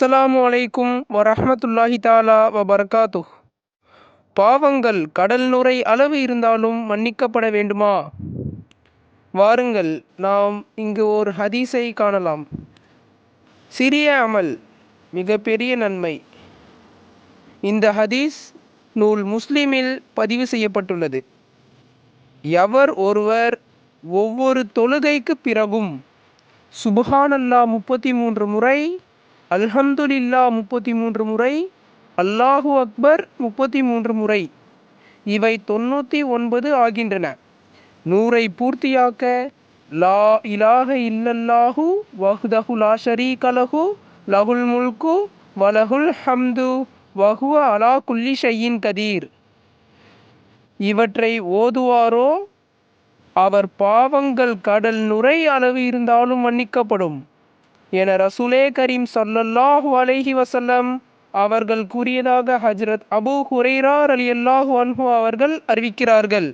அஸ்ஸலாமு அலைக்கும் வரஹ்மத்துல்லாஹி தாலா வபர்காத்து பாவங்கள் கடல் நுரை அளவு இருந்தாலும் மன்னிக்கப்பட வேண்டுமா? வாருங்கள் நாம் இங்கு ஒரு ஹதீஸை காணலாம். சிறிய அமல் மிகப்பெரிய நன்மை. இந்த ஹதீஸ் நூல் முஸ்லிமில் பதிவு செய்யப்பட்டுள்ளது. எவர் ஒருவர் ஒவ்வொரு தொழுகைக்கு பிறகும் சுபஹானல்லா முப்பத்தி மூன்று முறை அல்ஹம்துலில்லா முப்பத்தி மூன்று முறை அல்லாஹு அக்பர் முப்பத்தி மூன்று முறை. இவை தொண்ணூற்றி ஒன்பது ஆகின்றன. நூறை பூர்த்தியாக்க லா இலாஹ இல்லல்லாஹு வஹ்தஹு லா ஷரீகலஹு லகுல் முல்கு வலகுல் ஹம்து வஹுவ அலா குல்லி ஷையின் கதீர். இவற்றை ஓதுவாரோ? அவர் பாவங்கள் கடல் நுரை அளவு இருந்தாலும் மன்னிக்கப்படும். என ரசூலே கரீம் சல்லல்லாஹு அலைஹி வசல்லம் அவர்கள் கூறியதாக ஹஜ்ரத் அபு ஹுரைரார் அலி அல்லாஹு அன்ஹு அவர்கள் அறிவிக்கிறார்கள்.